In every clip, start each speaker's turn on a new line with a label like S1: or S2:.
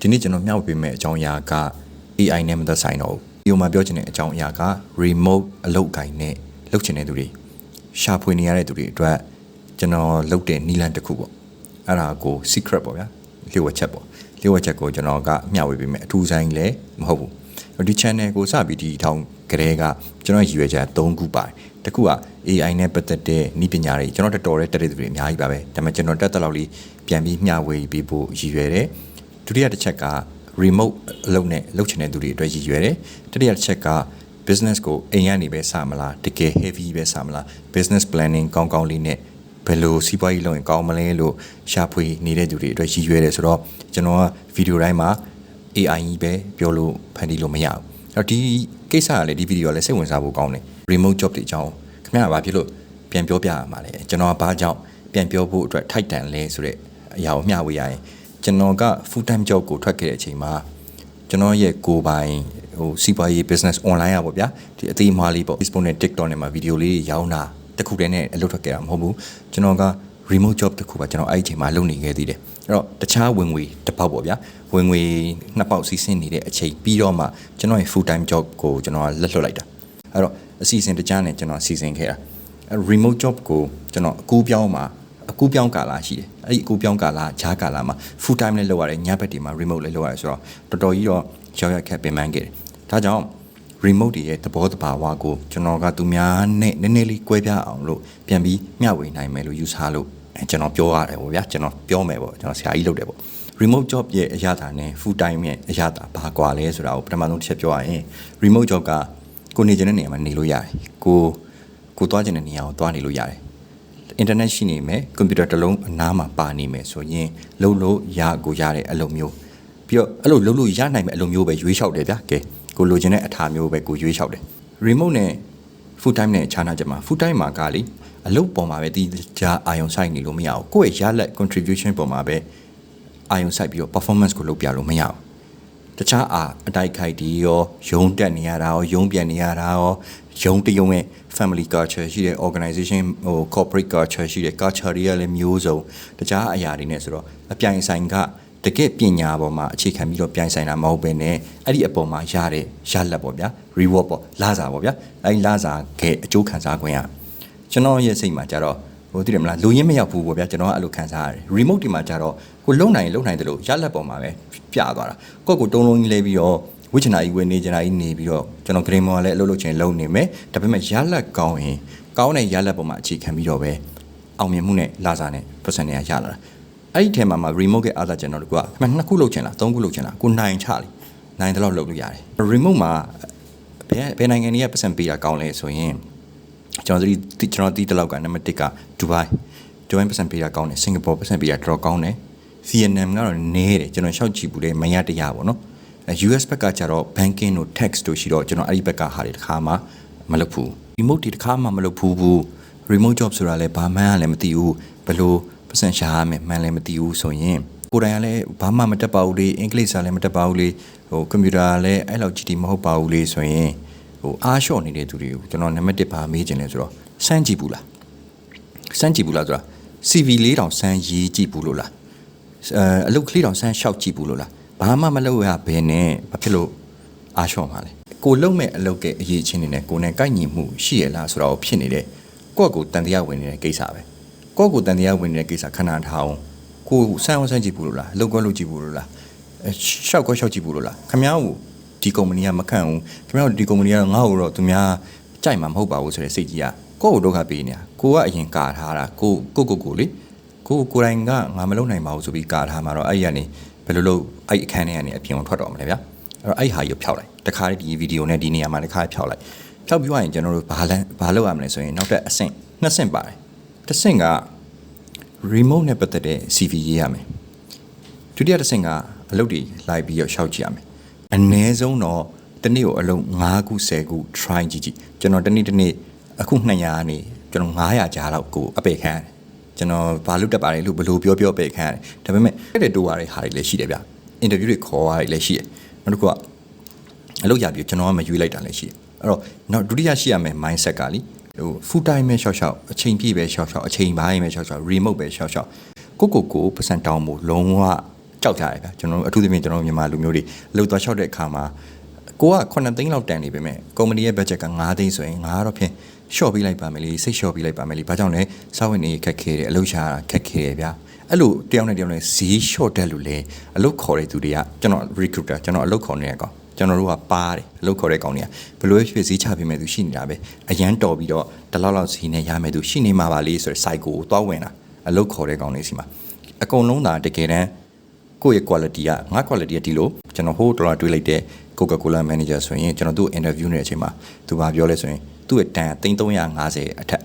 S1: ဒီနေ့ကျွန်တော်မျှဝေပေးမယ့်အကြောင်းအရာက AI နဲ့မသက်ဆိုင်တော့ဘူးဒီမှာပြောချင်တဲ့အကြောင်းအရာက remote အလုပ်ကိုင်နဲ့လုပ်ချင်တဲ့သူတွေရှာဖွေနေရတဲ့သူတွေအတွက်ကျွန်တော်လုပ်တဲ့နီလန်တစ်ခုပေါ့အဲ့ဒါကို secret ပေါ့ဗျာလျှို့ဝှက်ချက်ပေါ့လျှို့ဝှက်ချက်ကိုကျွန်တော်ကမျှဝေပေးမယ်အထူးဆိုင်လည်းမဟုတ်ဘူးဒီ channel ကိုစပြီးဒီထောင်ကလေးကကျွန်တော်ရည်ရွယ်ချက်၃ခုပါတယ်တစ်ခုက AI နဲ့ပတ်သက်တဲ့ဤပညာတွေကျွန်တော်တော်တော်လေးတက်တဲ့သူတွေအများကြီးပါပဲဒါပေမဲ့ကျွန်တော်တက်တဲ့လောက်လေးပြန်ပြီးမျှဝေပေးဖို့ရည်ရွယ်တယ် ဒုတိယတစ်ချက်က remote အလုပ်နဲ့လုပ်ချင်တဲ့သူတွေအတွက်ရည်ရွယ်တယ်တတိယတစ်ချက်က business ကိုအိမ်ကနေပဲစမလားတကယ် heavy ပဲစမလား business planning ကောင်းကောင်းလေးနဲ့ဘယ်လိုစီးပွားရေးလုပ်ရင်ကောင်းမလဲလို့ရှာဖွေနေတဲ့သူတွေအတွက်ရည်ရွယ်တယ်ဆိုတော့ကျွန်တော်ကဗီဒီယိုတိုင်းမှာ AI ကြီးပဲပြောလို့ဖန်တီးလို့မရဘူးအဲ့တော့ဒီကိစ္စကလည်းဒီဗီဒီယိုကလည်းစိတ်ဝင်စားဖို့ကောင်းတယ် remote job တွေအကြောင်းခင်ဗျားကဘာဖြစ်လို့ပြန်ပြောပြရမှာလဲကျွန်တော်ကဘာကြောင့်ပြန်ပြောဖို့အတွက်ထိုက်တန်လဲဆိုတဲ့အရာကိုမျှဝေရရင် ကျွန်တော်က full time job ကိုထွက်ခဲ့တဲ့အချိန်မှာကျွန်တော်ရဲ့ကိုယ်ပိုင်ဟိုစီးပွားရေး business online อ่ะပေါ့ဗျာဒီအသေးအမွှားလေးပေါ့ Facebook နဲ့ TikTok နဲ့မှာဗီဒီယိုလေးရောင်းတာတခုတည်းနဲ့အလုပ်ထွက်ခဲ့တာမဟုတ်ဘူးကျွန်တော်က remote job တခုပါကျွန်တော်အဲ့ဒီအချိန်မှာလုပ်နေခဲ့သေးတယ်အဲ့တော့တခြားဝင်ငွေတစ်ပေါက်ပေါ့ဗျာဝင်ငွေနှစ်ပေါက်စီးဆင်းနေတဲ့အချိန်ပြီးတော့မှကျွန်တော်ရဲ့ full time job ကိုကျွန်တော်ကလက်လွတ်လိုက်တာအဲ့တော့အစီအစဉ်တကြားနဲ့ကျွန်တော်စီစဉ်ခဲ့တာအဲ့ remote job ကိုကျွန်တော်အကူပြောင်းမှာ အကူပြောင်းကာလရှိတယ်အဲ့ဒီအကူပြောင်းကာလဂျားကာလမှာ full time လည်းလုပ်ရတယ်ညဘက်တွေမှာ remote လည်းလုပ်ရတယ်ဆိုတော့တော်တော်ကြီးတော့ရောက်ရခက်ပင်ပန်းခဲ့တယ်ဒါကြောင့် remote တွေရဲ့သဘောတဘာဝကိုကျွန်တော်ကသူများနဲ့နည်းနည်းလေး꿰ပြအောင်လို့ပြန်ပြီးမျှဝေနိုင်မယ်လို့ယူဆလို့အဲကျွန်တော်ပြောရတယ်ပေါ့ဗျာကျွန်တော်ပြောမယ်ပေါ့ကျွန်တော်ဆရာကြီးလုပ်တယ်ပေါ့ remote job ရဲ့အရာတာနဲ့ full time ရဲ့အရာတာဘာကွာလဲဆိုတာကိုပထမဆုံးတစ်ချက်ပြောရရင် remote job ကကိုနေချင်တဲ့နေရာမှာနေလို့ရတယ်ကိုကိုသွားချင်တဲ့နေရာကိုသွားနေလို့ရတယ် internet ရှိနေမယ်ကွန်ပျူတာတစ်လုံးအနားမှာပါနေမယ်ဆိုရင်လုံးလို့ရကိုရတဲ့အလုပ်မျိုးပြီးတော့အဲ့လိုလုံးလို့ရနိုင်မယ့်အလုပ်မျိုးပဲရွေးလျှောက်တယ်ဗျာကဲကိုလိုချင်တဲ့အထာမျိုးပဲကိုရွေးလျှောက်တယ် remote နဲ့ full time နဲ့ခြားနာချက်မှာ full time မှာကလေအလုပ်ပေါ်မှာပဲဒီကြားအာယုံဆိုင်နေလို့မရဘူးကိုယ့်ရဲ့ရလက် contribution ပေါ်မှာပဲအာယုံဆိုင်ပြီးတော့ performance ကိုလုပ်ပြလို့မရဘူး တခြားအာအတိုက်ခိုက်ဒီရောယုံတက်နေရတာရောယုံပြန်နေရတာရောယုံတယုံရဲ့ family culture ရှိတဲ့ organization ဟို corporate culture ရှိတဲ့ culture တွေကလည်းမျိုးစုံတခြားအရာတွေနဲ့ဆိုတော့အပြိုင်ဆိုင်ကတကယ့်ပညာပေါ်မှာအခြေခံပြီးတော့ပြိုင်ဆိုင်တာမဟုတ်ဘဲနဲ့အဲ့ဒီအပေါ်မှာရတဲ့ရလက်ပေါ့ဗျာ reward ပေါ့လာစားပေါ့ဗျာအဲ့ဒီလာစားခဲ့အကျိုးခံစားခွင့်ရကျွန်တော်ရဲ့စိတ်မှာကြတော့ဟိုသိတယ်မလားလူရင်းမရောက်ဘူးပေါ့ဗျာကျွန်တော်ကအဲ့လိုခံစားရတယ် remote ဒီမှာကြတော့ကိုလုံနိုင်လုံနိုင်တယ်လို့ရလက်ပေါ်မှာပဲ ပြသွားတာကိုယ့်ကိုတုံးလုံးကြီးလဲပြီးတော့ဝိချနာကြီးဝေနေချနာကြီးနေပြီးတော့ကျွန်တော်ဂရင်မော်လည်းအလုပ်လုပ်ချင်လုပ်နေမယ်ဒါပေမဲ့ရလက်ကောင်းရင်ကောင်းတဲ့ရလက်ပေါ်မှာအခြေခံပြီးတော့ပဲအောင်မြင်မှုနဲ့လာစားနဲ့ percent တွေကရလာတာအဲ့ဒီထဲမှာမှာ remote ရဲ့အားသာကျွန်တော်တို့ကခမနှစ်ခုလုပ်ချင်လားသုံးခုလုပ်ချင်လားကိုနိုင်ချလိနိုင်တယ်လို့လုပ်လို့ရတယ် remote မှာဘယ်ဘယ်နိုင်ငံတွေက percent ပေးတာကောင်းလဲဆိုရင်ကျွန်တော်ဒီကျွန်တော်တီးတလောက်ကနံပါတ်1ကဒူဘိုင်ဒူဘိုင် percent ပေးတာကောင်းတယ်စင်ကာပူ percent ပေးတာတော်တော်ကောင်းတယ် ဗီယက်နမ်ကတော့နည်းတယ်ကျွန်တော်ရှောက်ကြည့်ဘူးလေမရတရားပေါ့နော် US ဘက်ကကျတော့ banking တို့ tax တို့ရှိတော့ကျွန်တော်အဲ့ဒီဘက်ကဟာတွေတစ်ခါမှမလုပ်ဘူး remote တွေတစ်ခါမှမလုပ်ဘူးဘူး remote job ဆိုတာလည်းဘာမှန်းလည်းမသိဘူးဘယ်လိုပတ်စံရှာရမယ်မှန်းလည်းမသိဘူးဆိုရင်ကိုယ်တိုင်ကလည်းဘာမှမတက်ပါဘူးလေအင်္ဂလိပ်စာလည်းမတက်ပါဘူးလေဟိုကွန်ပျူတာလည်းအဲ့လောက်ကြည့်တီမဟုတ်ပါဘူးလေဆိုရင်ဟိုအားလျှော့နေတဲ့သူတွေကိုကျွန်တော်နံပါတ်1ပါမေးခြင်းလဲဆိုတော့စမ်းကြည့်ဘူးလားစမ်းကြည့်ဘူးလားဆိုတာ CV လေးတောင်စမ်းရေးကြည့်ဘူးလို့လား အဲအလုပ်ကလေးတောင်စမ်းလျှောက်ကြည့်ဘူးလို့လားဘာမှမလုပ်ရဘဲနဲ့ဘာဖြစ်လို့အားလျှော့မှာလဲကိုလုံမဲ့အလုပ်ကအရေးချင်းနေနဲ့ကိုနဲ့ကိုက်ညီမှုရှိရလားဆိုတော့ဖြစ်နေတဲ့ကိုယ့်ကိုတန်တရားဝင်နေတဲ့ကိစ္စပဲကိုယ့်ကိုတန်တရားဝင်နေတဲ့ကိစ္စခဏထားအောင်ကိုစမ်းအောင်စမ်းကြည့်ဘူးလို့လားအလုပ်ကွက်လုပ်ကြည့်ဘူးလို့လားရှောက်ကွက်ရှောက်ကြည့်ဘူးလို့လားခမ ्या ကိုဒီကုမ္ပဏီကမခန့်ဘူးခမ ्या ဒီကုမ္ပဏီကတော့ငါ့ကိုတော့သူများကြိုက်မှာမဟုတ်ပါဘူးဆိုတဲ့စိတ်ကြီးကကိုယ့်ကိုဒုက္ခပေးနေတာကိုကအရင်ကာထားတာကိုကိုကိုကိုလေ ကိုကိုယ်တိုင်ကငါမလုပ်နိုင်ပါဘူးဆိုပြီးကာထားမှာတော့အဲ့ဒီကနေဘယ်လိုလုပ်အဲ့အခန်းထဲကနေအပြင်ထွက်တော့မလဲဗျာအဲ့တော့အဲ့ဟာကြီးကိုဖျောက်လိုက်တခါဒီဗီဒီယိုနဲ့ဒီနေရာမှာတခါဖျောက်လိုက်ဖျောက်ပြီးသွားရင်ကျွန်တော်တို့ဘာလန်းဘာလုပ်ရမလဲဆိုရင်နောက်တစ်အဆင့်နှစ်ဆင့်ပါတယ်တစ်ဆင့်က remote နဲ့ပတ်သက်တဲ့ CV ရေးရမယ်ဒုတိယတစ်ဆင့်ကအလုပ်တွေလိုက်ပြီးတော့ရှောက်ကြည့်ရမယ်အနည်းဆုံးတော့တစ်နေ့ကိုအလုပ်5ခု10ခု try ကြည့်ကြည့်ကျွန်တော်တစ်နေ့တစ်နေ့အခု200ကနေကျွန်တော်900ကြားလောက်ကိုအပေခံရတယ် ကျွန်တော်ဘာလုပ်တတ်ပါတယ်လို့ဘလို့ပြောပြောပဲခံရတယ်ဒါပေမဲ့အဲ့တဲ့တိုးရတဲ့ဟာတွေလည်းရှိတယ်ဗျအင်တာဗျူးတွေခေါ်ရတွေလည်းရှိတယ်နောက်တစ်ခုကအလုပ်ရပြီးကျွန်တော်ကမရွေးလိုက်တာလည်းရှိတယ်အဲ့တော့နောက်ဒုတိယရှိရမယ် mindset ကလीဟို full time ပဲရှော့ရှော့အချိန်ပြည့်ပဲရှော့ရှော့အချိန်ပိုင်းပဲရှော့ရှော့ remote ပဲရှော့ရှော့ကိုကိုကိုပတ်စံတောင်းဖို့လုံးဝကြောက်ကြတယ်ဗျာကျွန်တော်တို့အထူးသဖြင့်ကျွန်တော်တို့မြန်မာလူမျိုးတွေအလုပ်သွားလျှောက်တဲ့အခါမှာကိုက9သိန်းလောက်တန်နေပေမဲ့ကုမ္ပဏီရဲ့ budget က9သိန်းဆိုရင်ငါကတော့ဖြင့် short ပေးလိုက်ပါမယ်လေစိတ် short ပေးလိုက်ပါမယ်လေဘာကြောင့်လဲစာဝင်နေခက်ခဲတယ်အလုပ်ရှာတာခက်ခဲတယ်ဗျာအဲ့လိုတယောက်နဲ့တယောက်နဲ့ဈေး short တက်လို့လေအလုပ်ခေါ်တဲ့သူတွေကကျွန်တော် recruiter ကျွန်တော်အလုပ်ခေါ်နေတဲ့ကောင်ကျွန်တော်တို့ကပါတယ်အလုပ်ခေါ်တဲ့ကောင်တွေကဘယ်လိုဖြစ်ဈေးချပေးမဲ့သူရှိနေတာပဲအရန်တော်ပြီးတော့တလောက်လောက်ဈေးနဲ့ရမယ်သူရှိနေမှာပါလေဆိုတဲ့ site ကိုသွားဝင်တာအလုပ်ခေါ်တဲ့ကောင်တွေစီမှာအကုန်လုံးသာတကယ်တမ်းကိုယ့်ရဲ့ quality ကငါ quality ကဒီလိုကျွန်တော်ဟိုဒေါ်လာတွေးလိုက်တဲ့ Coca-Cola manager ဆိုရင်ကျွန်တော်သူ့ interview နေတဲ့အချိန်မှာသူဘာပြောလဲဆိုရင် သူ့ရဲ့တန်3350အထက်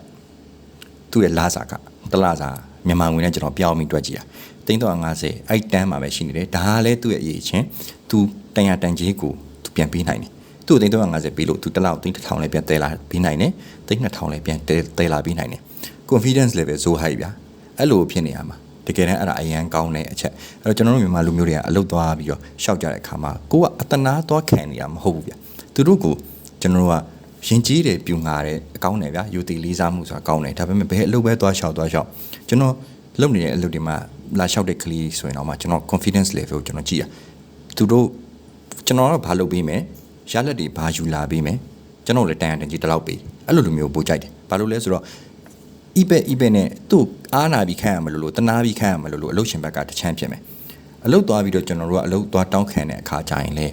S1: သူ့ရဲ့လာစာကတလာစာမြန်မာငွေနဲ့ကျွန်တော်ပြောင်းပြီးတွက်ကြည့်တာ3350အဲ့တန်းမှာပဲရှိနေတယ်ဒါကလည်းသူ့ရဲ့အရေးချင်းသူတန်ရတန်ကြီးကိုသူပြန်ပေးနိုင်တယ်သူ့3350ပေးလို့သူတစ်လောက်3000လည်းပြန်တဲလာပေးနိုင်တယ်3000လည်းပြန်တဲတဲလာပေးနိုင်တယ် confidence level ဇိုးဟိုက်ဗျာအဲ့လိုဖြစ်နေရမှာတကယ်တမ်းအဲ့ဒါအရန်ကောင်းတဲ့အချက်အဲ့တော့ကျွန်တော်တို့မြန်မာလူမျိုးတွေကအလုတ်သွားပြီးတော့ရှောက်ကြတဲ့အခါမှာကိုကအတနာသွားခံနေတာမဟုတ်ဘူးဗျသူတို့ကိုကျွန်တော်တို့က ရင်ကြီးတယ်ပြူငါတယ်အကောင်းတယ်ဗျာယူတီလေးစားမှုဆိုတာကောင်းတယ်ဒါပေမဲ့ဘယ်အလုပ်ပဲသွားရှောက်သွားရှောက်ကျွန်တော်လုပ်နေတဲ့အလုပ်တွေမှာလာလျှောက်တဲ့ကလေးဆိုရင်တော့မှကျွန်တော် confidence level ကိုကျွန်တော်ကြည့်ရသူတို့ကျွန်တော်ကဘာလုပ်ပေးမယ်ရလက်တွေဘာယူလာပေးမယ်ကျွန်တော်လည်းတန်ရတန်ကြီးတလောက်ပေးအဲ့လိုလိုမျိုးပို့ကြိုက်တယ်ဘာလို့လဲဆိုတော့ဤပဲဤပဲနဲ့သူ့အားနာပြီးခံရမလို့လို့တနာပြီးခံရမလို့လို့အလုတ်ရှင်ဘက်ကတချမ်းဖြစ်မယ်အလုတ်သွားပြီးတော့ကျွန်တော်တို့ကအလုတ်သွားတောင်းခံတဲ့အခါကျရင်လေ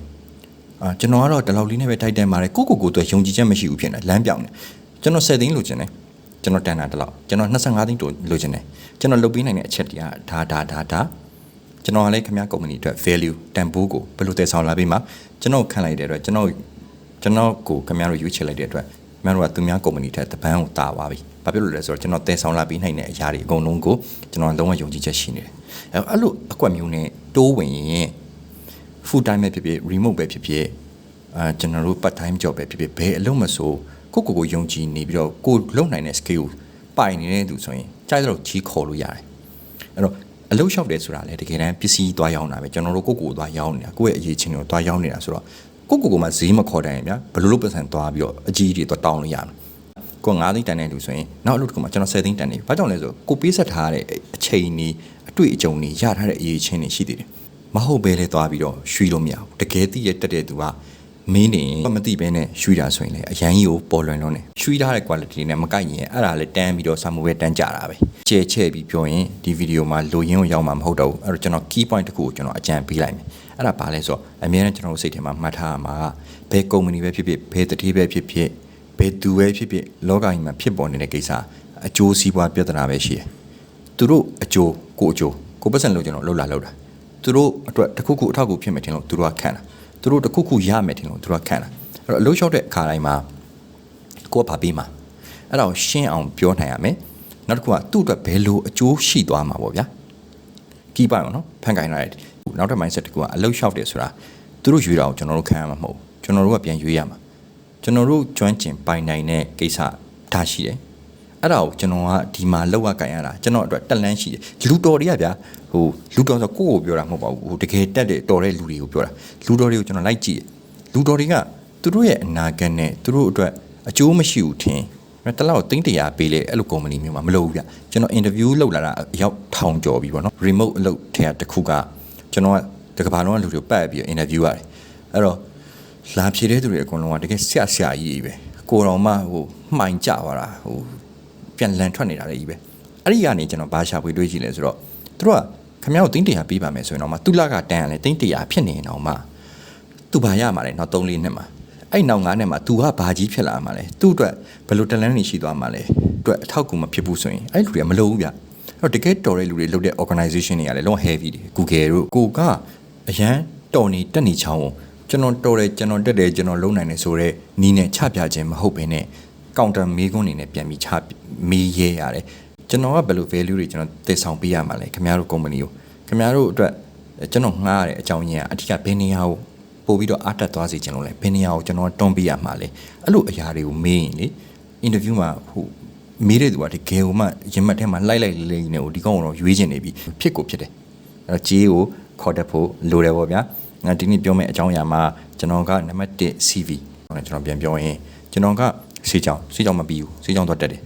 S1: အာကျွန်တော်ကတော့ဒီလောက်လေးနဲ့ပဲထိုက်တန်ပါတယ်ကိုကိုကိုအတွက်ယုံကြည်ချက်မရှိဘူးဖြစ်နေလမ်းပြောင်းနေကျွန်တော်10သိန်းလိုချင်တယ်ကျွန်တော်တန်တာဒီလောက်ကျွန်တော်25သိန်းတိုလိုချင်တယ်ကျွန်တော်လုပ်ပေးနိုင်တဲ့အချက်တွေကဒါဒါဒါဒါကျွန်တော်ကလည်းခင်ဗျားကုမ္ပဏီအတွက် value တန်ဖိုးကိုဘယ်လိုတည်ဆောင်လာပြီးမှကျွန်တော်ခံလိုက်တဲ့အတွက်ကျွန်တော်ကျွန်တော်ကိုခင်ဗျားတို့ရွေးချယ်လိုက်တဲ့အတွက်ခင်ဗျားတို့ကသူများကုမ္ပဏီထက်တပန်းကိုတာပါပြီ။ဘာဖြစ်လို့လဲဆိုတော့ကျွန်တော်တည်ဆောင်လာပြီးနိုင်တဲ့အရာတွေအကုန်လုံးကိုကျွန်တော်လုံးဝယုံကြည်ချက်ရှိနေတယ်။အဲအဲ့လိုအကွက်မျိုးနဲ့တိုးဝင်ရင် full time ပဲဖြစ်ဖြစ် remote ပဲဖြစ်ဖြစ်အာကျွန်တော်တို့ part time job ပဲဖြစ်ဖြစ်ဘယ်အလုပ်မဆိုကိုကိုကိုယုံကြည်နေပြီးတော့ကိုလုံနိုင်တဲ့ skill ပိုင်နေတဲ့သူဆိုရင်ကြိုက်တော့ကြီးခေါ်လို့ရတယ်။အဲ့တော့အလုပ်လျှောက်တယ်ဆိုတာလေတကယ်တမ်းပစ္စည်းသွားရောင်းတာပဲကျွန်တော်တို့ကိုကိုကိုသွားရောင်းနေတာကိုယ့်ရဲ့အရေးချင်းကိုသွားရောင်းနေတာဆိုတော့ကိုကိုကိုမှဈေးမခေါ်တတ်ရင်ဗျာဘယ်လိုလုပ်ပတ်စံသွားပြီးတော့အကြီးကြီးတွေသွားတောင်းလို့ရမလဲကို9သိန်းတန်တဲ့လူဆိုရင်နောက်အလုပ်တစ်ခုမှကျွန်တော်10သိန်းတန်နေဘာကြောင့်လဲဆိုကိုပေးဆက်ထားတဲ့အချိန်ကြီးအတွေ့အကြုံတွေရထားတဲ့အရေးချင်းတွေရှိသေးတယ် မဟုတ်ပဲလဲသွားပြီးတော့ရွှေ့လို့မရဘူးတကယ်သိရတက်တဲ့သူကမင်းနေမသိဘဲနဲ့ရွှေ့တာဆိုရင်လေအရန်ကြီးကိုပေါ်လွင်လုံးနေရွှေ့ထားတဲ့ quality နဲ့မကိုက်ရင်အဲ့ဒါလည်းတန်းပြီးတော့စာမိုးပဲတန်းကြတာပဲကျဲချဲ့ပြီးပြောရင်ဒီဗီဒီယိုမှာလိုရင်းကိုရောက်မှာမဟုတ်တော့ဘူးအဲ့တော့ကျွန်တော် key point တစ်ခုကိုကျွန်တော်အကြံပေးလိုက်မယ်အဲ့ဒါဘာလဲဆိုတော့အများနဲ့ကျွန်တော်တို့စိတ်ထဲမှာမှတ်ထားရမှာဘယ်ကုမ္ပဏီပဲဖြစ်ဖြစ်ဘယ်တတိပဲဖြစ်ဖြစ်ဘယ်သူပဲဖြစ်ဖြစ်လောကကြီးမှာဖြစ်ပေါ်နေတဲ့ကိစ္စအကျိုးစီးပွားပြဿနာပဲရှိတယ်သူတို့အကျိုးကိုအကျိုးကိုပတ်စံလို့ကျွန်တော်လှုပ်လာလှုပ်တာ သူတို့အတွက်တစ်ခုခုအထောက်အကူဖြစ်မယ်ထင်လို့သူတို့ကခံတာသူတို့တစ်ခုခုရမယ်ထင်လို့သူတို့ကခံတာအဲ့တော့အလို့လျှောက်တဲ့အခါတိုင်းမှာကိုကဘာပေးမှာအဲ့ဒါကိုရှင်းအောင်ပြောနိုင်ရမယ်နောက်တစ်ခုကသူ့အတွက်ဘယ်လိုအကျိုးရှိသွားမှာပေါ့ဗျာကီးပါအောင်နော်ဖန်ကိုင်းလိုက်နောက်တစ် mindset တစ်ခုကအလို့လျှောက်တယ်ဆိုတာသူတို့ရွေးတာကိုကျွန်တော်တို့ခံရမှာမဟုတ်ကျွန်တော်တို့ကပြန်ရွေးရမှာကျွန်တော်တို့ကျွမ်းကျင်ပိုင်နိုင်တဲ့ကိစ္စဒါရှိတယ် အဲ့ဒါကိုကျွန်တော်ကဒီမှာလောက်ကင်ရတာကျွန်တော်အတွက်တက်လန်းရှိတယ်လူတော်တွေကဗျာဟိုလူတော်ဆိုကိုယ့်ကိုပြောတာမဟုတ်ပါဘူးဟိုတကယ်တက်တဲ့တော်တဲ့လူတွေကိုပြောတာလူတော်တွေကိုကျွန်တော်လိုက်ကြည့်လူတော်တွေကသူတို့ရဲ့အနာဂတ်နဲ့သူတို့အတွက်အကျိုးမရှိဘူးထင်တလောက်တင်းတရာပေးလေအဲ့လိုကုမ္ပဏီမျိုးမှာမလုပ်ဘူးဗျကျွန်တော် interview လုပ်လာတာအရောက်ထောင်ကျော်ပြီပေါ့နော် remote အလုပ်ထဲတစ်ခုကကျွန်တော်ကတကဘာလုံးကလူတွေပတ်ပြီး interview ရတယ်အဲ့တော့လာဖြေတဲ့သူတွေအကုန်လုံးကတကယ်ဆရာဆရာကြီးပဲကိုတော်မှဟိုမှိုင်ကြသွားတာဟို ပြန်လန်ထွက်နေတာလေကြီးပဲအဲ့ဒီကနေကျွန်တော်ဘာရှာဖွေတွေးကြည့်လဲဆိုတော့သူတို့ကခမ ्या ကိုတင်းတရာပေးပါမယ်ဆိုရင်တော့မှသူလကတန်းရလဲတင်းတရာဖြစ်နေရင်တော့မှသူဘာရမှာလဲနောက်3လေးနှစ်မှာအဲ့နောက်9နှစ်မှာ तू ကဘာကြီးဖြစ်လာမှာလဲသူ့အတွက်ဘယ်လိုတလန်းတွေရှိသွားမှာလဲအတွက်အထောက်အကူမဖြစ်ဘူးဆိုရင်အဲ့လူတွေကမလုပ်ဘူးဗျအဲ့တော့တကယ်တော်တဲ့လူတွေလုပ်တဲ့ organization တွေကလည်းလုံး heavy တွေ Google တို့ကိုကအရန်တော်နေတက်နေချောင်းကိုကျွန်တော်တော်တယ်ကျွန်တော်တက်တယ်ကျွန်တော်လုံနိုင်တယ်ဆိုတော့နီးနဲ့ချပြခြင်းမဟုတ်ဘဲနဲ့ counter မေးခွန်းနေနဲ့ပြန်ပြီးချမေးရဲရတယ်ကျွန်တော်ကဘယ်လို value တွေကျွန်တော်တည်ဆောင်ပေးရမှာလဲခင်ဗျားတို့ company ကိုခင်ဗျားတို့အတွက်ကျွန်တော်ငှားရတဲ့အကြောင်းရင်းကအဓိကဘယ်နေရာကိုပို့ပြီးတော့အားတက်သွားစေချင်လို့လဲဘယ်နေရာကိုကျွန်တော်တွန်းပေးရမှာလဲအဲ့လိုအရာတွေကိုမေးရင်လေ interview မှာဟိုမေးတဲ့သူကတကယ်ကိုမှရင်မှတ်ထဲမှာလိုက်လိုက်လေးနေကိုဒီကောင်ကတော့ရွေးချင်နေပြီဖြစ်ကိုဖြစ်တယ်အဲ့တော့ဂျေးကိုခေါ်တတ်ဖို့လိုတယ်ပေါ့ဗျာငါဒီနေ့ပြောမယ့်အကြောင်းအရာမှာကျွန်တော်ကနံပါတ်1 CV ကျွန်တော်ပြန်ပြောရင်ကျွန်တော်က စေချောင်းစေချောင်းမပြီးဘူးစေချောင်းသွားတက်တယ်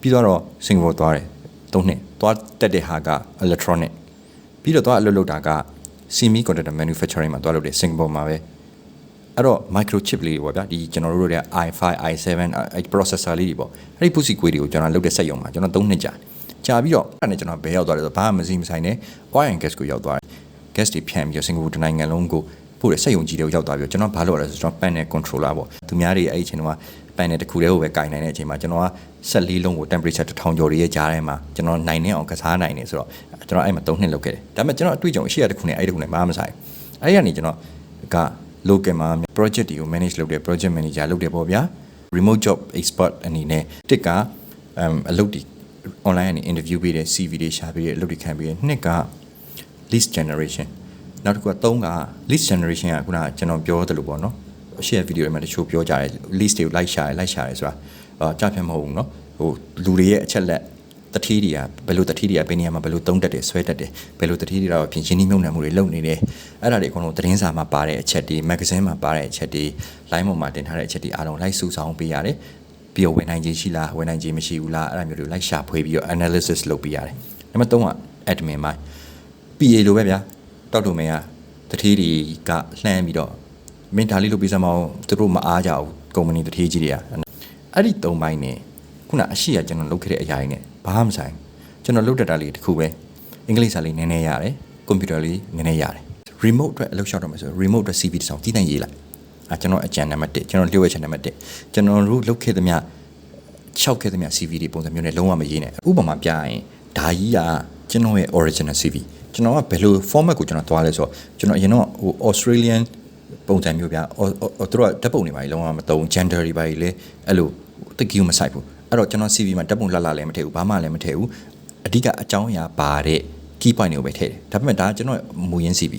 S1: ပြီးတော့စင်ကာပူသွားတယ်၃နှစ်သွားတက်တဲ့ဟာက electronic ပြီးတော့သွားအလုပ်လုပ်တာက semiconductor manufacturing မှာတွားလုပ်တယ်စင်ကာပူမှာပဲအဲ့တော့ microchip လေးတွေပေါ့ဗျာဒီကျွန်တော်တို့တွေက i5 i7 အဲ့ processor လေးတွေပေါ့အဲ့ဒီ pussy ကွေးတွေကိုကျွန်တော်လုပ်တဲ့စက်ရုံမှာကျွန်တော်3နှစ်ကြာကြာပြီးတော့အဲ့ဒါနဲ့ကျွန်တော်ဘယ်ရောက်သွားလဲဆိုတော့ဘာမှမစည်းမဆိုင်နဲ့ oil and gas ကိုရောက်သွားတယ် gas တွေဖြန့်ပြီးတော့စင်ကာပူတစ်နိုင်ငံလုံးကိုပို့တဲ့စက်ရုံကြီးတွေကိုရောက်သွားပြီးတော့ကျွန်တော်ဘာလုပ်ရလဲဆိုတော့ကျွန်တော် panel controller ပေါ့သူများတွေအဲ့ဒီအချိန်တုန်းက panel တစ်ခုတည်းကိုပဲကင်နိုင်တဲ့အချိန်မှာကျွန်တော်ကဆက်လေးလုံးကို temperature 1000ကျော်ရဲ့ကြားထဲမှာကျွန်တော်နိုင်နေအောင်ကစားနိုင်နေဆိုတော့ကျွန်တော်အဲ့မှာ3နှစ်လုပ်ခဲ့တယ်ဒါပေမဲ့ကျွန်တော်အတွေ့အကြုံအရှိရတစ်ခုနဲ့အဲ့ဒီတစ်ခုနဲ့ဘာမှမဆိုင်အဲ့ဒီကနေကျွန်တော်က local မှာ project တွေကို manage လုပ်တဲ့ project manager လုပ်တယ်ပေါ့ဗျာ remote job expert အနေနဲ့တစ်ကအမ်အလုပ်တွေ online ကနေ interview ပေးတဲ့ CV တွေရှာပေးတဲ့အလုပ်တွေခံပေးတဲ့နှစ်က list generation နောက်တစ်ခုက3က list generation ကခုနကကျွန်တော်ပြောသလိုပေါ့နော်အ ရှိရဗီဒီယိုတွေမှာတချို့ပြောကြတယ် list တွေကို like ရှာတယ် like ရှာတယ်ဆိုတာအာကြဖြတ်မဟုတ်ဘူးเนาะဟိုလူတွေရဲ့အချက်လက်တတိတွေကဘယ်လိုတတိတွေကဘယ်နေရာမှာဘယ်လိုသုံးတတ်တယ်ဆွဲတတ်တယ်ဘယ်လိုတတိတွေတော့ပြင်ရှင်းနှိမ့်နှံမှုတွေလုပ်နေတယ်အဲ့ဒါတွေအကုန်လုံးသတင်းစာမှာပါတဲ့အချက်တွေမဂ္ဂဇင်းမှာပါတဲ့အချက်တွေ line ပေါ်မှာတင်ထားတဲ့အချက်တွေအားလုံး like စုဆောင်ပေးရတယ်ပြီးတော့ဝင်နိုင်ခြင်းရှိလားဝင်နိုင်ခြင်းမရှိဘူးလားအဲ့ဒါမျိုးတွေ like ရှာဖွေပြီးတော့ analysis လုပ်ပေးရတယ်နံပါတ်3က admin မှာ PA လိုပဲဗျာတောက်တူမင်းကတတိတွေကလှမ်းပြီးတော့ မင်းဒါလေးလုပ်ပေးစမ်းမအောင်သူတို့မအားကြဘူးကုမ္ပဏီတတိကြီးတွေကအဲ့ဒီ၃ပိုင်းနဲ့ခုနအရှိရကျွန်တော်လုပ်ခဲ့တဲ့အရာတွေနဲ့ဘာမှမဆိုင်ကျွန်တော်လုပ်တတ်တာလေးတစ်ခုပဲအင်္ဂလိပ်စာလေးနည်းနည်းရတယ်ကွန်ပျူတာလေးနည်းနည်းရတယ် remote အတွက်အလုပ်ရှောက်တော့မယ်ဆို remote အတွက် CV တစ်စောင်တည်တံ့ရေးလိုက်အဲကျွန်တော်အကြံနံပါတ်1ကျွန်တော်လျှို့ဝှက်ချက်နံပါတ်1ကျွန်တော်တို့လုပ်ခဲ့သမျှ၆ခဲ့သမျှ CV တွေပုံစံမျိုးနဲ့လုံးဝမရေးနဲ့ဥပမာပြရင်ဒါကြီးကကျွန်တော်ရဲ့ original CV ကျွန်တော်ကဘယ်လို format ကိုကျွန်တော်သွားလဲဆိုတော့ကျွန်တော်အရင်တော့ဟို Australian ပုံစံမျိုးပြသူတို့ကဓာတ်ပုံတွေပါလုံးဝမသုံး gender တွေပါလေအဲ့လိုတကီးမဆိုင်ဘူးအဲ့တော့ကျွန်တော် CV မှာဓာတ်ပုံလှလှလည်းမထည့်ဘူးဘာမှလည်းမထည့်ဘူးအဓိကအကြောင်းအရာပါတဲ့ key point တွေကိုပဲထည့်တယ်ဒါပေမဲ့ဒါကျွန်တော်မူရင်း CV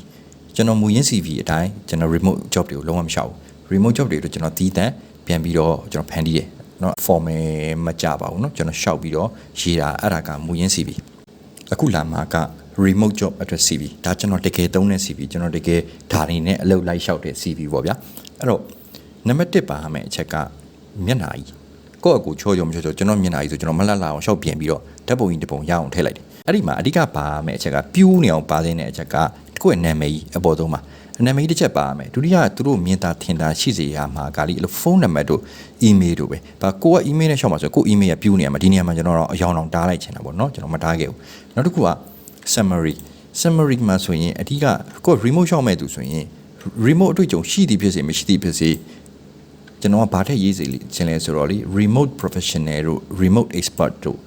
S1: ကျွန်တော်မူရင်း CV အတိုင်းကျွန်တော် remote job တွေကိုလုံးဝမရှောက်ဘူး remote job တွေကိုကျွန်တော်တီးတန့်ပြန်ပြီးတော့ကျွန်တော်ဖန်တီးတယ်เนาะ formal မကြပါဘူးเนาะကျွန်တော်ရှောက်ပြီးတော့ရေးတာအဲ့ဒါကမူရင်း CV အခုလာမှာက remote job address CV ဒါကျွန်တော်တကယ်သုံးတဲ့ CV ကျွန်တော်တကယ်ဓာတ်ရင်းနဲ့အလုပ်လိုက်လျှောက်တဲ့ CV ပေါ့ဗျာအဲ့တော့နံပါတ်1ပါရမယ့်အချက်ကမျက်နှာကြီးကိုယ့်အကူချောချောမချောချောကျွန်တော်မျက်နှာကြီးဆိုကျွန်တော်မလှလှအောင်ရှောက်ပြင်ပြီးတော့ဓာတ်ပုံကြီးတစ်ပုံရအောင်ထည့်လိုက်တယ်အဲ့ဒီမှာအဓိကပါရမယ့်အချက်ကပြူးနေအောင်ပါတဲ့အချက်ကကိုယ့်ရဲ့နာမည်ကြီးအပေါ်ဆုံးမှာနာမည်တစ်ချက်ပါရမယ်ဒုတိယသူတို့မြင်တာထင်တာရှိစေရမှာကလေးအဲ့လိုဖုန်းနံပါတ်တို့အီးမေးလ်တို့ပဲဘာကိုကအီးမေးလ်နဲ့ရှောက်မှာဆိုကိုအီးမေးလ်ကပြူးနေရမှာဒီနေရာမှာကျွန်တော်တော့အယောင်အောင်တားလိုက်ချင်တာပေါ့နော်ကျွန်တော်မတားခဲ့ဘူးနောက်တစ်ခုက summary summary မှာဆိုရင်အဓိကကို remote ရှောက်မဲ့သူဆိုရင် remote အတွေ့အကြုံရှိသည်ဖြစ်စေမရှိသည်ဖြစ်စေကျွန်တော်ကဘာထက်ရေးစီခြင်းလဲဆိုတော့လေ remote professional တို့ remote expert တို့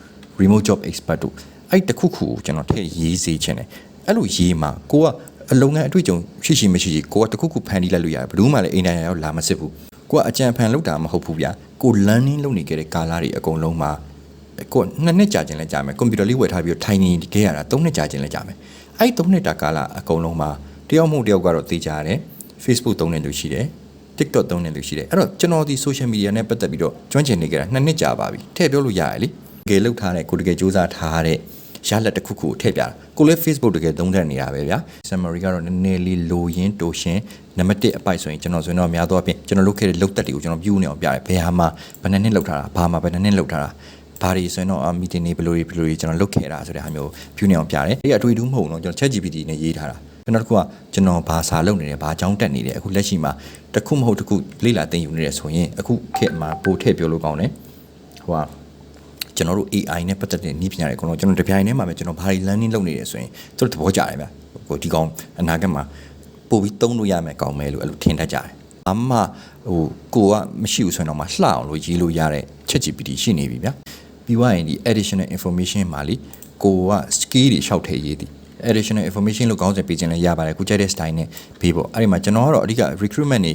S1: remote job expert တို့အဲ့တခုခုကိုကျွန်တော်ထည့်ရေးစီခြင်းတယ်အဲ့လိုရေးမှာကိုကအလုပ်ငန်းအတွေ့အကြုံရှိရှိမရှိရှိကိုကတခုခုဖန်တီးလိုက်လို့ရတယ်ဘယ်သူမှလည်းအိမ်တိုင်းရောက်လာမစစ်ဘူးကိုကအကြံဖန်လုပ်တာမဟုတ်ဘူးဗျာကို learning လုပ်နေကြတဲ့ကာလတွေအကုန်လုံးမှာ ကိုနှစ်နှစ်ကြာခြင်းလဲကြာမယ်ကွန်ပျူတာလေးဝယ်ထားပြီးတော့ထိုင်နေခဲ့ရတာသုံးနှစ်ကြာခြင်းလဲကြာမယ်အဲ့သုံးနှစ်တာကာလအကုန်လုံးမှာတယောက်မှုတယောက်ကတော့သိကြရတယ် Facebook သုံးနေလူရှိတယ် TikTok သုံးနေလူရှိတယ်အဲ့တော့ကျွန်တော်ဒီ social media နဲ့ပတ်သက်ပြီးတော့ကျွမ်းကျင်နေကြတာနှစ်နှစ်ကြာပါပြီထည့်ပြောလို့ရတယ်လေတကယ်လောက်ထားတဲ့ကိုတကယ်စူးစမ်းထားတဲ့ရလက်တစ်ခုခုကိုထည့်ပြတာကိုလည်း Facebook တကယ်သုံးတတ်နေတာပဲဗျာ summary ကတော့နည်းနည်းလေးလိုရင်းတိုရှင်နံပါတ်1အပိုက်ဆိုရင်ကျွန်တော်ဆိုရင်တော့များသောအားဖြင့်ကျွန်တော်လုပ်ခဲ့တဲ့လုပ်သက်တွေကိုကျွန်တော်ပြူးနေအောင်ပြတယ်ဘယ်ဟာမှာဘယ်နှစ်နှစ်လုပ်ထားတာဘာမှာဘယ်နှစ်နှစ်လုပ်ထားတာ ဘာတွေဆိုရင်တော့ meeting တွေဘယ်လိုတွေဘယ်လိုတွေကျွန်တော်လုပ်ခဲ့တာဆိုတဲ့ဟာမျိုးပြူးနေအောင်ပြတယ်အဲ့အတွေ့အကြုံမဟုတ်တော့ကျွန်တော် ChatGPT နဲ့ရေးထားတာကျွန်တော်တို့ကကျွန်တော်ဘာစာလုပ်နေတယ်ဘာအကြောင်းတက်နေတယ်အခုလက်ရှိမှာတစ်ခုမဟုတ်တစ်ခုလေ့လာသင်ယူနေတယ်ဆိုရင်အခုခေတ်မှာပို့ထည့်ပြောလို့ကောင်းတယ်ဟိုကကျွန်တော်တို့ AI နဲ့ပတ်သက်တဲ့နည်းပညာတွေအကုန်လုံးကျွန်တော်တပြိုင်တည်းမှာပဲကျွန်တော်ဘာတွေ learning လုပ်နေတယ်ဆိုရင်သူတို့သဘောကျတယ်ဗျဟိုဒီကောင်အနာဂတ်မှာပို့ပြီးသုံးလို့ရမယ်ကောင်းမယ်လို့အဲ့လိုထင်တတ်ကြတယ်အမဟိုကိုကမရှိဘူးဆိုရင်တော့မှလှအောင်လို့ရေးလို့ရတဲ့ ChatGPT ရှိနေပြီဗျာ ပြီးွားရင်ဒီ additional information မှာလေကိုက skill တွေရှောက်ထည့်ရေးသည် additional information လို့ခေါင်းစဉ်ပေးခြင်းလည်းရပါတယ်ခုကြိုက်တဲ့ style နဲ့ပေးပေါ့အဲ့ဒီမှာကျွန်တော်ကတော့အဓိက recruitment တွေ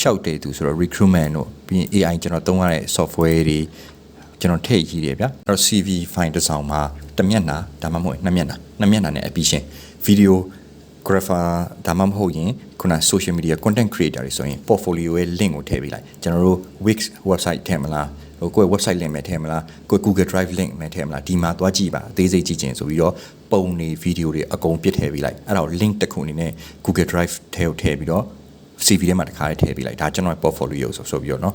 S1: ရှောက်တယ်သူဆိုတော့ recruitment တို့ပြီးရင် AI ကျွန်တော်သုံးရတဲ့ software တွေကျွန်တော်ထည့်ရေးတယ်ဗျာအဲ့တော့ CV file တစ်စောင်မှာတစ်မျက်နှာဒါမှမဟုတ်နှစ်မျက်နှာနှစ်မျက်နှာနဲ့အပြီးရှင်း video grapher ဒါမှမဟုတ်ရင်ခုန social media content creator တွေဆိုရင် portfolio ရဲ့ link ကိုထည့်ပေးလိုက်ကျွန်တော်တို့ Wix website ထည့်မလား ဟိုကိုယ့် website link မဲ့ထည့်မလားကိုယ့် Google Drive link မဲ့ထည့်မလားဒီမှာသွားကြည့်ပါအသေးစိတ်ကြည့်ခြင်းဆိုပြီးတော့ပုံနေဗီဒီယိုတွေအကုန်ပြစ်ထည့်ပေးလိုက်အဲ့ဒါကို link တစ်ခုအနေနဲ့ Google Drive ထဲကိုထည့်ပြီးတော့ CV ထဲမှာတစ်ခါလေးထည့်ပေးလိုက်ဒါကျွန်တော် portfolio ဆိုဆိုပြီးတော့เนาะ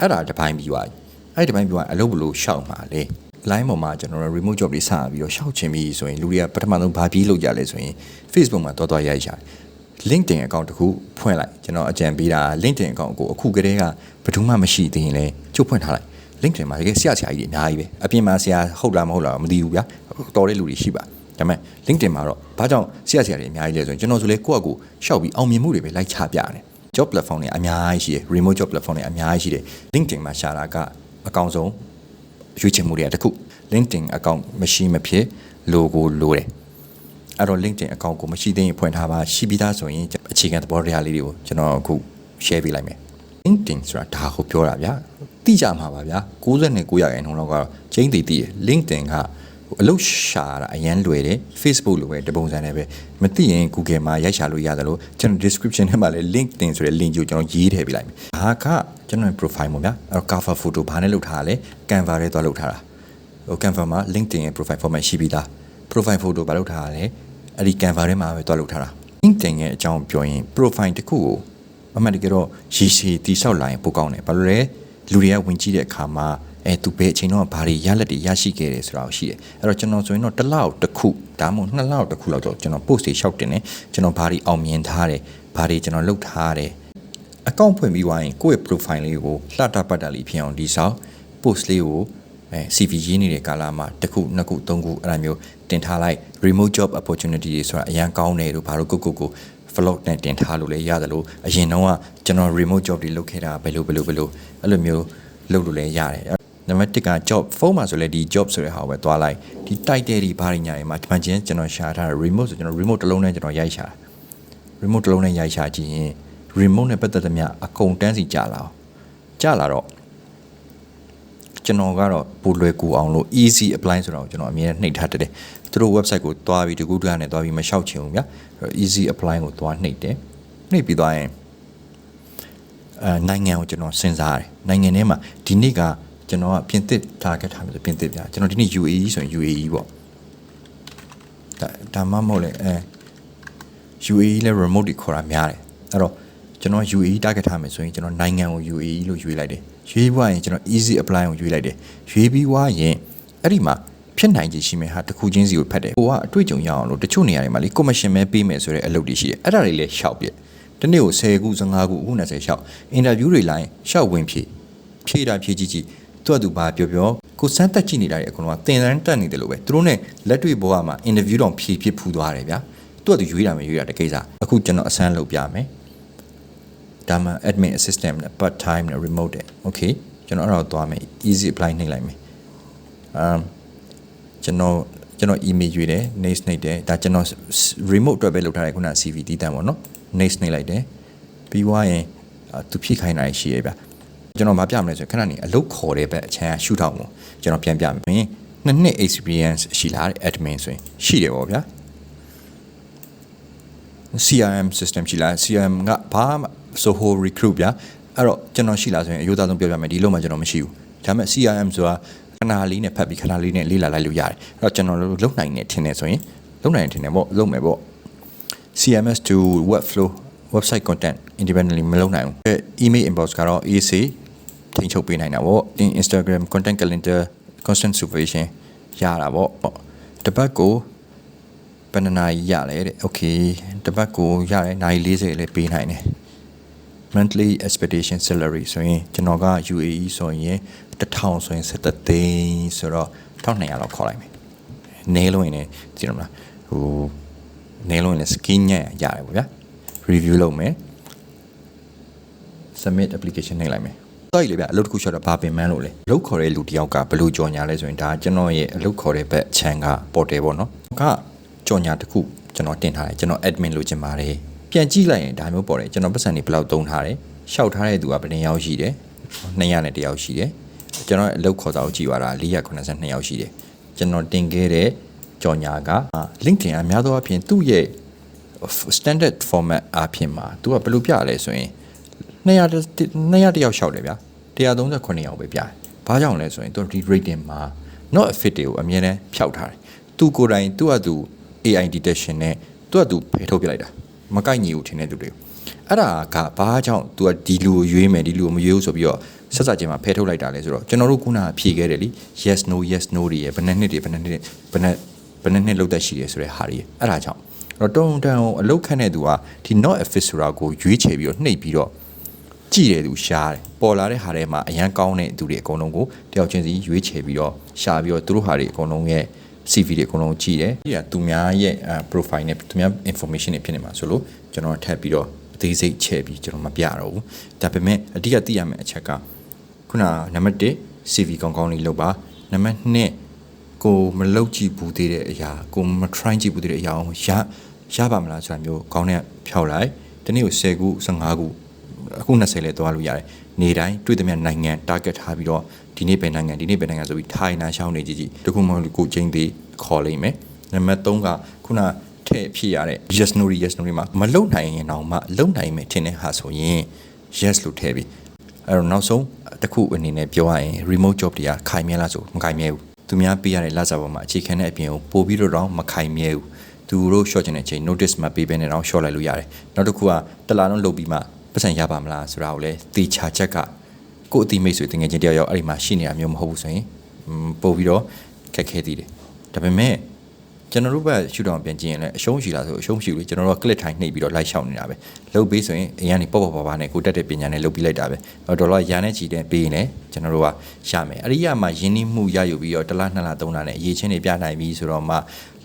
S1: အဲ့ဒါတစ်ပိုင်းပြီးသွားပြီအဲ့ဒီတစ်ပိုင်းပြီးသွားအလုပ်ဘလို့ရှောက်မှာလေ line ပေါ်မှာကျွန်တော်တို့ remote job တွေစပြီးတော့ရှောက်ချင်ပြီဆိုရင်လူတွေကပထမဆုံးဘာပြီးလုပ်ကြလဲဆိုရင် Facebook မှာတော်တော်ရိုက်ရှာတယ် LinkedIn account တစ်ခုဖွင့်လိုက်ကျွန်တော်အကြံပေးတာ LinkedIn account ကိုအခုကတည်းကဘယ်သူမှမရှိသေးရင်လည်းကျုပ်ဖွင့်ထားလိုက် LinkedIn မှာတကယ်ဆရာဆရာကြီးတွေအများကြီးပဲအပြင်မှာဆရာဟုတ်လားမဟုတ်လားမသိဘူးဗျာတော်တဲ့လူတွေရှိပါဒါပေမဲ့ LinkedIn မှာတော့ဘာကြောင့်ဆရာဆရာတွေအများကြီးလဲဆိုရင်ကျွန်တော်ဆိုလေကိုယ့်အကူရှောက်ပြီးအောင်မြင်မှုတွေပဲလိုက်ချပြတယ် job platform တွေအများကြီးရှိတယ် remote job platform တွေအများကြီးရှိတယ် LinkedIn မှာရှာတာကအကောင့်ဆုံးရွေးချယ်မှုတွေကတစ်ခု LinkedIn account မရှိမဖြစ် logo လိုတယ်အဲ့တော့ LinkedIn account ကိုမရှိသေးရင်ဖွင့်ထားပါရှိပြီးသားဆိုရင်အခြေခံသဘောတရားလေးတွေကိုကျွန်တော်အခု share ပေးလိုက်မယ် LinkedIn ဆိုတာဒါကိုပြောတာဗျာ တိကြမှာပါဗျာ69ရာခိုင်နှုန်းလောက်ကတော့ချင်းတည်တည် LinkedIn ကအလုတ်ရှာတာအရန်လွယ်တယ် Facebook လိုပဲတပုံစံနဲ့ပဲမသိရင် Google မှာရိုက်ရှာလို့ရတယ်လို့ကျွန်တော် description ထဲမှာလည်း LinkedIn ဆိုတဲ့ link ကိုကျွန်တော်ရေးထည့်ပေးလိုက်မယ်ဒါကကျွန်တော် profile ပေါ့ဗျာအဲ့တော့ cover photo ဘာနဲ့လုပ်ထားတာလဲ Canva ထဲသွားလုပ်ထားတာဟို Canva မှာ LinkedIn ရဲ့ profile format ရှိပြီးသား profile photo ဘာလုပ်ထားတာလဲအဲ့ဒီ Canva ထဲမှာပဲသွားလုပ်ထားတာ LinkedIn ရဲ့အကြောင်းပြောရင် profile တစ်ခုကိုအမှန်တကယ်တော့ရည်ရှိတိဆောက်လာရင်ပိုကောင်းတယ်ဘာလို့လဲ လူတွေကဝင်ကြည့်တဲ့အခါမှာအဲသူဘယ်အချိန်တော့ဘာတွေရလက်တွေရရှိခဲ့တယ်ဆိုတာကိုရှိတယ်အဲ့တော့ကျွန်တော်ဆိုရင်တော့တစ်လောက်တစ်ခုဒါမှမဟုတ်နှစ်လောက်တစ်ခုလောက်တော့ကျွန်တော် post တွေရှောက်တင်တယ်ကျွန်တော်ဘာတွေအောင်မြင်ထားတယ်ဘာတွေကျွန်တော်လုပ်ထားတယ်အကောင့်ဖွင့်ပြီးသွားရင်ကိုယ့်ရဲ့ profile လေးကိုလှတာပတ်တာလေးဖြစ်အောင်ဒီဆောက် post လေးကိုအဲ CV ရေးနေတဲ့ကာလမှာတစ်ခုနှစ်ခုသုံးခုအဲ့လိုမျိုးတင်ထားလိုက် remote job opportunity တွေဆိုတာအရန်ကောင်းတယ်လို့ဘာလို့ကိုကိုကို vlog နဲ့တင်ထားလို့လည်းရတယ်လို့အရင်တော့ကကျွန်တော် remote job တွေလုပ်ခဲ့တာဘယ်လိုဘယ်လိုဘယ်လိုအဲ့လိုမျိုးလုပ်လို့လည်းရတယ်နံပါတ်1က job ဖုန်းမှာဆိုလည်းဒီ job ဆိုတဲ့ဟာကိုပဲသွားလိုက်ဒီ title တွေဘာတွေညာတွေမှာဒီမှာချင်းကျွန်တော်ရှာထားတာ remote ဆိုကျွန်တော် remote တစ်လုံးနဲ့ကျွန်တော်ရိုက်ရှာ remote တစ်လုံးနဲ့ရိုက်ရှာကြည့်ရင် remote နဲ့ပတ်သက်သမျှအကုန်တန်းစီကြလာအောင်ကြလာတော့ကျွန်တော်ကတော့ပိုလွယ်ကူအောင်လို့ easy apply ဆိုတော့ကျွန်တော်အမြဲနှိပ်ထားတတ်တယ် သူတို့ website ကိုတွားပြီးတကူတကနဲ့တွားပြီးမလျှောက်ချင်ဘူးဗျာ easy apply ကိုတွားနှိပ်တယ်နှိပ်ပြီးသွားရင်အဲနိုင်ငံကိုကျွန်တော်စဉ်းစားတယ်နိုင်ငံထဲမှာဒီနေ့ကကျွန်တော်ကပြင်သစ် target ထားမယ်ဆိုပြင်သစ်ဗျာကျွန်တော်ဒီနေ့ UAE ဆိုရင် UAE ပေါ့ဒါဒါမှမဟုတ်လေအဲ UAE လဲ remote တွေခေါ်တာများတယ်အဲ့တော့ကျွန်တော် UAE target ထားမယ်ဆိုရင်ကျွန်တော်နိုင်ငံကို UAE လို့ရွေးလိုက်တယ်ရွေးပြီးရင်ကျွန်တော် easy apply ကိုရွေးလိုက်တယ်ရွေးပြီးွားရင်အဲ့ဒီမှာ ဖြစ်နိုင်ခြေရှိမယ်ဟာတစ်ခုချင်းစီကိုဖတ်တယ်ဟိုကအတွေ့အကြုံရအောင်လို့တချို့နေရာတွေမှာလေ commission ပဲပေးမယ်ဆိုတဲ့အလုပ်တွေရှိတယ်အဲ့ဒါတွေလည်းရှောက်ပြတနေ့ကို10ခု15ခုအခု20ရှောက် interview တွေလိုက်ရှောက်ဝင်ဖြည့်ဖြည့်တာဖြည့်ကြည့်ကြည့်သူကသူဘာပြောပြောကိုစမ်းတက်ကြည့်နေတာတွေအကုန်လုံးကတင်တန်းတက်နေတယ်လို့ပဲသူတို့ ਨੇ လက်တွေ့ဘဝမှာ interview တောင်ဖြည့်ဖြစ်ဖူးသွားတယ်ဗျာသူကသူရွေးတာမရွေးတာတကိစ္စအခုကျွန်တော်အစမ်းလုပ်ပြမယ်ဒါမှ admin assistant နဲ့ part time နဲ့ remote တဲ့ okay ကျွန်တော်အဲ့တော့သွားမယ် easy apply နှိပ်လိုက်မယ် um ကျွန်တော်ကျွန်တော် email ရွေးတယ် next နှိပ်တယ်ဒါကျွန်တော် remote အတွက်ပဲလုပ်ထားတယ်ခုန CV တီးတန်းပေါ့နော် next နှိပ်လိုက်တယ်ပြီးွားရင်သူဖြည့်ခိုင်းတာရှိရဗျကျွန်တော်မပြမလဲဆိုရင်ခဏနေအလုတ်ခေါ်တဲ့ဘက်အချမ်းကရှူထောက်လို့ကျွန်တော်ပြန်ပြမယ်။နှစ်နှစ် experience ရှိလားတဲ့ admin ဆိုရင်ရှိတယ်ပေါ့ဗျာ။ CRM system ရှိလား CRM ကဘာမှ Soho recruit ဗျာအဲ့တော့ကျွန်တော်ရှိလားဆိုရင်အယုဒဆုံးပြောပြမယ်ဒီလုံးမှာကျွန်တော်မရှိဘူးဒါပေမဲ့ CRM ဆိုတာ ခဏလေးနဲ့ဖတ်ပြီးခဏလေးနဲ့လေ့လာလိုက်လို့ရတယ်အဲ့တော့ကျွန်တော်တို့လုံနိုင်နေထင်တယ်ဆိုရင်လုံနိုင်နေထင်တယ်ပေါ့လုံမယ်ပေါ့ CMS to workflow website content independently မလုပ်နိုင်ဘူး email inbox ကတော့ EC ထိန်းချုပ်ပေးနိုင်တာပေါ့ Instagram content calendar constant supervision ရတာပေါ့တပတ်ကိုဘယ်နှစ်နာရီရလဲတဲ့ okay တပတ်ကိုရတယ်နာရီ40လည်းပေးနိုင်တယ် monthly expectation salary ဆိုရင်ကျွန်တော်က UAE ဆိုရင် 1000ဆိုရင်17သိန်းဆိုတော့1200လောက်ခေါ်လိုက်မယ်။နေလို့ရင်လည်းကြည့်ရမလားဟိုနေလို့ရင်လည်း skin ညက်ရတယ်ပေါ့ဗျာ review လုပ်မယ် submit application နှိပ်လိုက်မယ်တော့လေဗျအလုပ်တစ်ခုရှော့တော့ဘာပင်မန်းလို့လေအလုပ်ခေါ်တဲ့လူတယောက်ကဘယ်လိုကြော်ညာလဲဆိုရင်ဒါကျွန်တော်ရဲ့အလုပ်ခေါ်တဲ့ဘက်အချမ်းက portal ပေါ့နော်ကကြော်ညာတစ်ခုကျွန်တော်တင်ထားတယ်ကျွန်တော် admin လုပ်ချင်ပါတယ်ပြန်ကြည့်လိုက်ရင်ဒါမျိုးပေါ်တယ်ကျွန်တော်ပတ်စံတွေဘယ်လောက်သုံးထားတယ်ရှောက်ထားတဲ့သူကဘယ်နှယောက်ရှိတယ်200နဲ့တယောက်ရှိတယ် ကျွန်တော်အလုပ်ခေါ်စာကိုကြည့်သွားတာ482ယောက်ရှိတယ်ကျွန်တော်တင်ခဲ့တဲ့ကြော်ညာက LinkedIn အများသောအားဖြင့်သူ့ရဲ့ standard format အားဖြင့်မှာသူကဘယ်လိုပြလဲဆိုရင်200 200တယောက်ရှောက်တယ်ဗျာ139ယောက်ပဲပြတယ်ဘာကြောင့်လဲဆိုရင်သူဒီ rating မှာ not a fit တွေကိုအမြဲတမ်းဖျောက်ထားတယ်သူကိုယ်တိုင်သူ့အတူ AI detection နဲ့သူ့အတူဖယ်ထုတ်ပြလိုက်တာမကိုက်ညီဘူးထင်တဲ့သူတွေအဲ့ဒါကဘာကြောင့် तू ကဒီလူကိုရွေးမယ်ဒီလူကိုမရွေးဘူးဆိုပြီးတော့ ဆက်စချင်းမှာဖဲထုတ်လိုက်တာလဲဆိုတော့ကျွန်တော်တို့ခုနကဖြေခဲ့တယ်လी yes no yes no တွေရယ်ဘယ်နှစ်နှစ်တွေဘယ်နှစ်နှစ်ဘယ်နှစ်ဘယ်နှစ်နှစ်လောက်သက်ရှိတယ်ဆိုတဲ့ဟာတွေအဲ့ဒါကြောင့်အဲ့တော့တုံတန်အလုတ်ခန့်တဲ့သူကဒီ not a fit ဆိုတာကိုရွေးချယ်ပြီးတော့နှိပ်ပြီးတော့ကြည့်တယ်သူရှားတယ်ပေါ်လာတဲ့ဟာထဲမှာအရန်ကောင်းတဲ့သူတွေအကုန်လုံးကိုတယောက်ချင်းစီရွေးချယ်ပြီးတော့ရှာပြီးတော့သူတို့ဟာတွေအကုန်လုံးရဲ့ CV တွေအကုန်လုံးကြည့်တယ်ဒီကသူများရဲ့ profile နဲ့သူများ information တွေဖြစ်နေမှာဆိုလို့ကျွန်တော်ထပ်ပြီးတော့အသေးစိတ်ချဲ့ပြီးကျွန်တော်မပြတော့ဘူးဒါပေမဲ့အဓိကသိရမယ့်အချက်က ခုနနံပါတ်1 CV ကောင်းကောင်းလေးလုပ်ပါနံပါတ်2ကိုမလုပ်ကြည့်ဘူးသေးတဲ့အရာကိုမ try ကြည့်ဘူးသေးတဲ့အရာကိုရရပါမလားဆိုတာမျိုးကောင်းတဲ့ဖြောက်လိုက်တနေ့ကို10ခု15ခုအခု20လဲသွားလို့ရတယ်နေတိုင်းတွေ့သမျှနိုင်ငံ target ထားပြီးတော့ဒီနေ့ပဲနိုင်ငံဒီနေ့ပဲနိုင်ငံဆိုပြီးထိုင်နာရှောင်းနေကြည့်ကြည့်တခုမှကိုချင်းသေးခေါ်လိုက်မယ်နံပါတ်3ကခုနထည့်ဖြစ်ရတဲ့ yes no yes no မှာမလုံနိုင်ရင်တော့မှလုံနိုင်မယ်ထင်တဲ့ဟာဆိုရင် yes လို့ထည့်ပြီးအဲ့တော့နောက်ဆုံး တစ်ခုအနေနဲ့ပြောရရင် remote job တွေကခိုင်မြဲလားဆိုမခိုင်မြဲဘူးသူများပေးရတဲ့လစာပေါ်မှာအခြေခံတဲ့အပြင်ကိုပို့ပြီးတော့မခိုင်မြဲဘူးသူတို့ short ချင်တဲ့အချိန် notice မှာပေးပေးနေတော့ short လိုက်လို့ရတယ်နောက်တစ်ခုကတလာလုံးလုပ်ပြီးမှပတ်စံရပါမလားဆိုတာကိုလည်းတေချာချက်ကကိုယ့်အတိမိတ်ဆွေတငယ်ချင်းတယောက်ယောက်အဲ့ဒီမှာရှိနေတာမျိုးမဟုတ်ဘူးဆိုရင်ပို့ပြီးတော့ခက်ခဲသေးတယ်ဒါပေမဲ့ ကျွန်တော်တို့ဘက်ရှူတောင်ပြန်ကြည့်ရင်လည်းအရှုံးရှိလားဆိုအရှုံးရှိဘူးကျွန်တော်တို့က click ထိုင်နှိပ်ပြီးတော့ live ရှောက်နေတာပဲလုတ်ပေးဆိုရင်အရင်ကနေပေါ့ပေါ့ပါပါနဲ့ကိုတက်တဲ့ပညာနဲ့လုတ်ပြီးလိုက်တာပဲဒေါ်လာရာနဲ့ချီတဲ့ပေးရင်လည်းကျွန်တော်တို့ကရမယ်အရိယာမှာယင်းနှိမှုရယူပြီးတော့တစ်လနှစ်လသုံးလနဲ့အရေးချင်းတွေပြနိုင်ပြီဆိုတော့မှ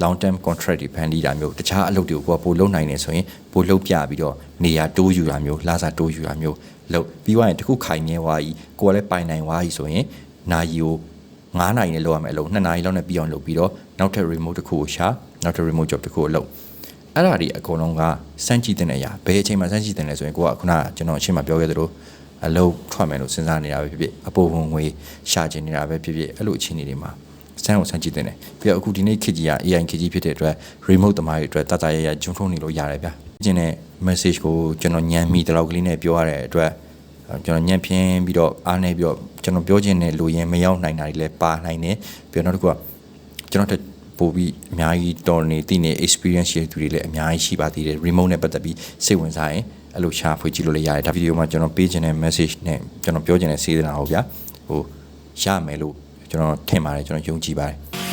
S1: long term contract တွေဖန်တီးတာမျိုးတခြားအလုပ်တွေကိုကိုယ်ပို့လုပ်နိုင်နေဆိုရင်ပို့လုပ်ပြပြီးတော့နေရာတိုးယူတာမျိုးလာစားတိုးယူတာမျိုးလုပ်ပြီးွားရင်တခုခိုင်မြဲသွားပြီကိုယ်ကလည်းပိုင်နိုင်သွားပြီဆိုရင်နာယီကို 9နာရီနဲ့လုပ်ရမယ်အလုပ်2နာရီလောက်နဲ့ပြီးအောင်လုပ်ပြီးတော့နောက်ထပ် remote တစ်ခုကိုရှာနောက်ထပ် remote job တစ်ခုကိုလုပ်အဲ့ဒါတွေအကုန်လုံးကစမ်းကြည့်တဲ့အရာဘယ်အချိန်မှစမ်းကြည့်တယ်လဲဆိုရင်ကိုကခုနကကျွန်တော်အချိန်မှပြောခဲ့သလိုအလုပ်ထွက်မယ်လို့စဉ်းစားနေတာပဲဖြစ်ဖြစ်အပေါ်ဝင်ငွေရှာချင်နေတာပဲဖြစ်ဖြစ်အဲ့လိုအခြေအနေတွေမှာစမ်းအောင်စမ်းကြည့်တဲ့တယ်ပြီးတော့အခုဒီနေ့ခေတ်ကြီးက AI ခေတ်ကြီးဖြစ်တဲ့အတွက် remote တမားတွေအတွက်တတရရဂျုံထုံးနေလို့ရတယ်ဗျာကျင်းတဲ့ message ကိုကျွန်တော်ညံမိတလောက်ကလေးနဲ့ပြောရတဲ့အတွက် ကျွန်တော်ညံ့ပြင်းပြီးတော့အားနေပြီးတော့ကျွန်တော်ပြောချင်တဲ့လူရင်မရောက်နိုင်တာတွေလည်းပါနိုင်တယ်ပြီးတော့နောက်တစ်ခုကကျွန်တော်ပို့ပြီးအများကြီးတော်နေတည်နေ experience ရှိတဲ့သူတွေလည်းအများကြီးရှိပါသေးတယ် remote နဲ့ပတ်သက်ပြီးစိတ်ဝင်စားရင်အဲ့လိုရှာဖွေကြည့်လို့လည်းရတယ်ဒါဗီဒီယိုမှာကျွန်တော်ပေးချင်တဲ့ message နဲ့ကျွန်တော်ပြောချင်တဲ့စေတနာကိုဗျာဟိုရမယ်လို့ကျွန်တော်ထင်ပါတယ်ကျွန်တော်ယုံကြည်ပါတယ်